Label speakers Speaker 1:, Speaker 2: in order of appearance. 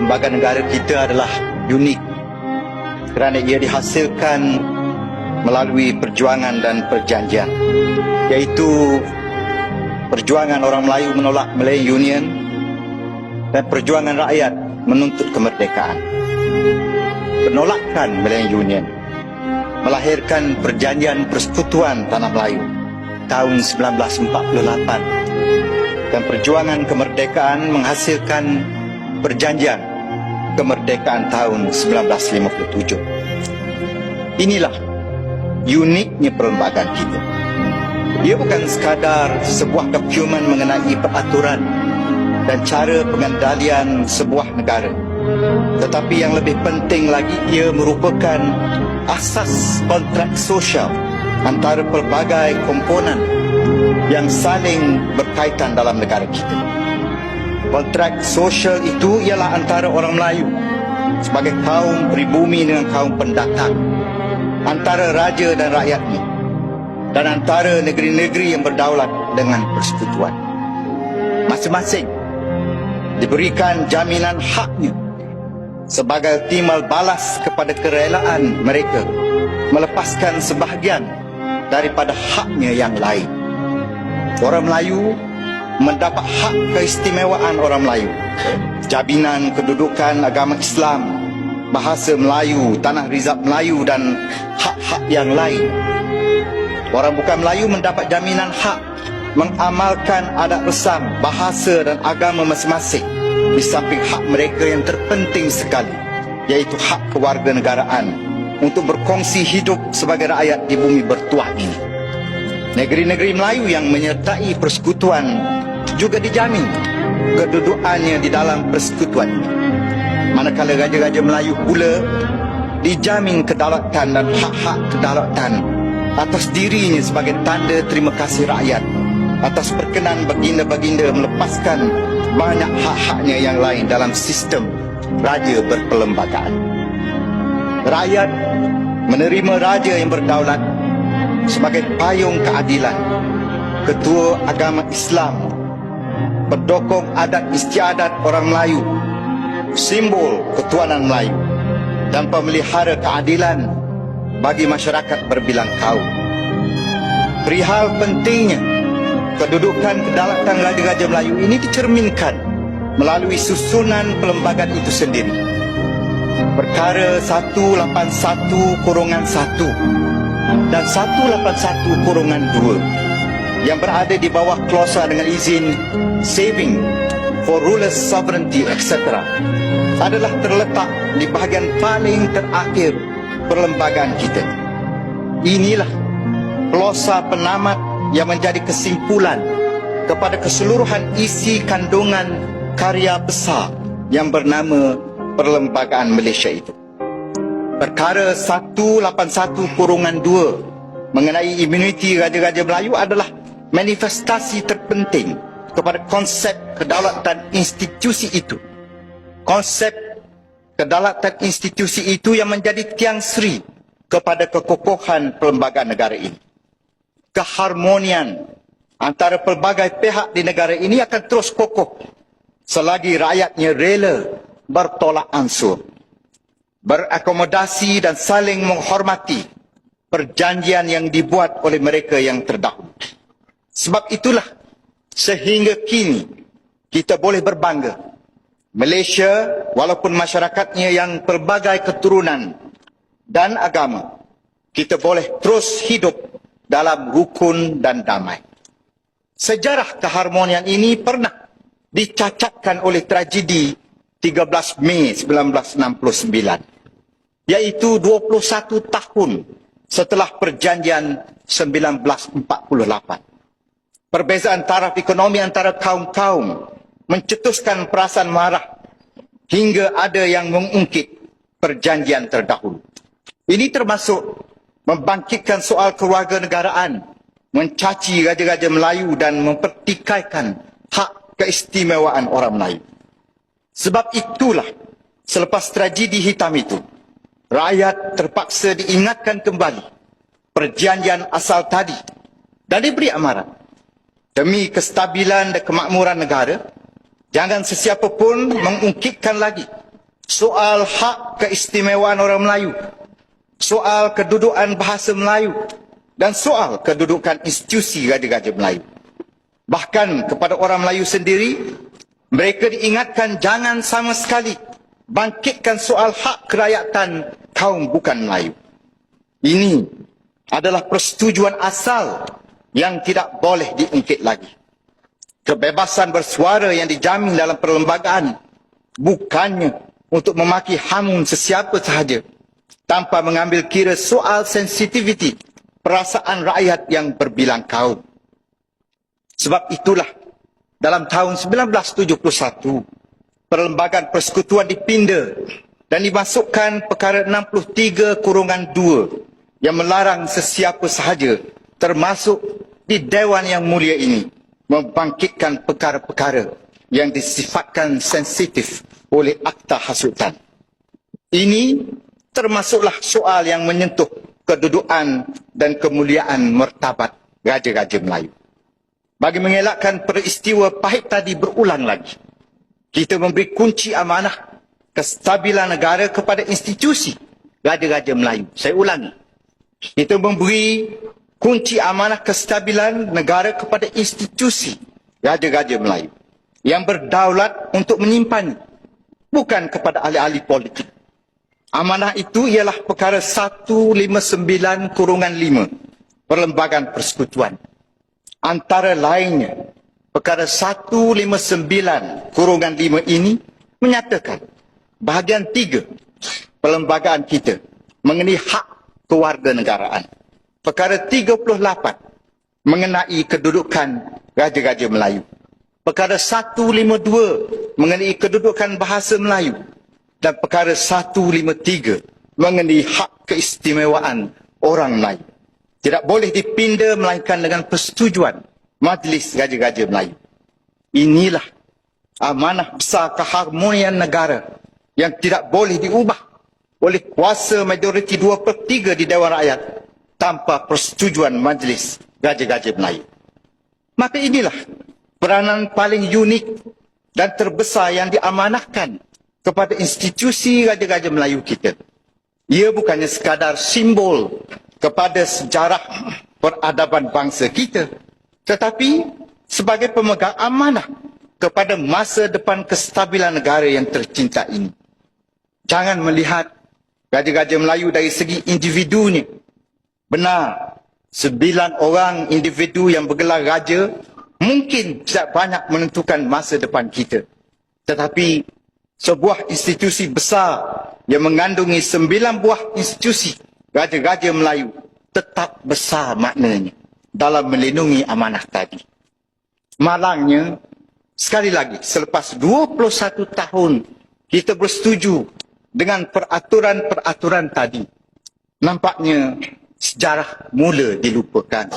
Speaker 1: Perlembagaan negara kita adalah unik. Kerana ia dihasilkan melalui perjuangan dan perjanjian. Iaitu perjuangan orang Melayu menolak Malay Union dan perjuangan rakyat menuntut kemerdekaan. Penolakan Malay Union melahirkan perjanjian persekutuan Tanah Melayu tahun 1948 dan perjuangan kemerdekaan menghasilkan perjanjian kemerdekaan tahun 1957. Inilah uniknya perlembagaan kita. Ia bukan sekadar sebuah dokumen mengenai peraturan dan cara pengendalian sebuah negara. Tetapi yang lebih penting lagi ia merupakan asas kontrak sosial antara pelbagai komponen yang saling berkaitan dalam negara kita. Kontrak sosial itu ialah antara orang Melayu sebagai kaum pribumi dengan kaum pendatang, antara raja dan rakyatnya, dan antara negeri-negeri yang berdaulat dengan persekutuan. Masing-masing diberikan jaminan haknya sebagai timbal balas kepada kerelaan mereka melepaskan sebahagian daripada haknya yang lain. Orang Melayu mendapat hak keistimewaan orang Melayu. Jaminan kedudukan agama Islam, bahasa Melayu, tanah rizab Melayu dan hak-hak yang lain. Orang bukan Melayu mendapat jaminan hak mengamalkan adat resam, bahasa dan agama masing-masing di samping hak mereka yang terpenting sekali iaitu hak kewarganegaraan untuk berkongsi hidup sebagai rakyat di bumi bertuah ini. Negeri-negeri Melayu yang menyertai persekutuan juga dijamin kedudukannya di dalam persekutuan. Manakala Raja-Raja Melayu pula dijamin kedaulatan dan hak-hak kedaulatan atas dirinya sebagai tanda terima kasih rakyat atas perkenan baginda-baginda melepaskan banyak hak-haknya yang lain dalam sistem raja berperlembagaan. Rakyat menerima raja yang berdaulat sebagai payung keadilan, ketua agama Islam, pendokong adat istiadat orang Melayu, simbol ketuanan Melayu dan pemelihara keadilan bagi masyarakat berbilang kaum. Perihal pentingnya kedudukan kedaulatan Raja-Raja Melayu ini dicerminkan melalui susunan perlembagaan itu sendiri. Perkara 181 kurungan 1 dan 181 kurungan 2 yang berada di bawah klausa dengan izin saving for rulers sovereignty etc. adalah terletak di bahagian paling terakhir perlembagaan kita. Inilah klausa penamat yang menjadi kesimpulan kepada keseluruhan isi kandungan karya besar yang bernama Perlembagaan Malaysia itu. Perkara 181 kurungan 2 mengenai imuniti Raja-Raja Melayu adalah manifestasi terpenting kepada konsep kedaulatan institusi itu. Konsep kedaulatan institusi itu yang menjadi tiang seri kepada kekokohan perlembagaan negara ini keharmonian antara pelbagai pihak di negara ini akan terus kokoh selagi rakyatnya rela bertolak ansur, berakomodasi dan saling menghormati perjanjian yang dibuat oleh mereka yang terdahulu. Sebab itulah sehingga kini kita boleh berbangga Malaysia walaupun masyarakatnya yang pelbagai keturunan dan agama kita boleh terus hidup dalam rukun dan damai. Sejarah keharmonian ini pernah dicacatkan oleh tragedi 13 Mei 1969 iaitu 21 tahun setelah perjanjian 1948. Perbezaan taraf ekonomi antara kaum-kaum mencetuskan perasaan marah hingga ada yang mengungkit perjanjian terdahulu. Ini termasuk membangkitkan soal kewarganegaraan, mencaci raja-raja Melayu dan mempertikaikan hak keistimewaan orang Melayu. Sebab itulah selepas tragedi hitam itu, rakyat terpaksa diingatkan kembali perjanjian asal tadi dan diberi amaran. Demi kestabilan dan kemakmuran negara, jangan sesiapa pun mengungkitkan lagi soal hak keistimewaan orang Melayu, soal kedudukan bahasa Melayu, dan soal kedudukan institusi Raja-Raja Melayu. Bahkan kepada orang Melayu sendiri, mereka diingatkan jangan sama sekali bangkitkan soal hak kerakyatan kaum bukan Melayu. Ini adalah persetujuan asal yang tidak boleh diungkit lagi. Kebebasan bersuara yang dijamin dalam perlembagaan bukannya untuk memaki hamun sesiapa sahaja tanpa mengambil kira soal sensitiviti perasaan rakyat yang berbilang kaum. Sebab itulah dalam tahun 1971 perlembagaan persekutuan dipinda dan dimasukkan perkara 63 kurungan 2 yang melarang sesiapa sahaja termasuk di Dewan yang mulia ini membangkitkan perkara-perkara yang disifatkan sensitif oleh akta hasutan. Ini termasuklah soal yang menyentuh kedudukan dan kemuliaan martabat Raja-Raja Melayu. Bagi mengelakkan peristiwa pahit tadi berulang lagi, kita memberi kunci amanah kestabilan negara kepada institusi Raja-Raja Melayu. Saya ulangi. Kita memberi kunci amanah kestabilan negara kepada institusi Raja-Raja Melayu yang berdaulat untuk menyimpan bukan kepada ahli-ahli politik. Amanah itu ialah perkara 159 kurungan 5 Perlembagaan Persekutuan antara lainnya perkara 159 kurungan 5 ini menyatakan bahagian 3 perlembagaan kita mengenai hak kewarganegaraan. Perkara 38 mengenai kedudukan Raja-Raja Melayu. Perkara 152 mengenai kedudukan bahasa Melayu. Dan perkara 153 mengenai hak keistimewaan orang Melayu tidak boleh dipinda melainkan dengan persetujuan Majlis Raja-Raja Melayu. Inilah amanah besar keharmonian negara yang tidak boleh diubah oleh kuasa majoriti 2 per 3 di Dewan Rakyat tanpa persetujuan Majlis Raja-Raja Melayu. Maka inilah peranan paling unik dan terbesar yang diamanahkan kepada institusi Raja-Raja Melayu kita. Ia bukannya sekadar simbol kepada sejarah peradaban bangsa kita tetapi sebagai pemegang amanah kepada masa depan kestabilan negara yang tercinta ini jangan melihat raja-raja Melayu dari segi individunya benar sembilan orang individu yang bergelar raja mungkin tidak banyak menentukan masa depan kita tetapi sebuah institusi besar yang mengandungi sembilan buah institusi raja-raja Melayu tetap besar maknanya dalam melindungi amanah tadi. Malangnya, sekali lagi, selepas 21 tahun kita bersetuju dengan peraturan-peraturan tadi, nampaknya sejarah mula dilupakan.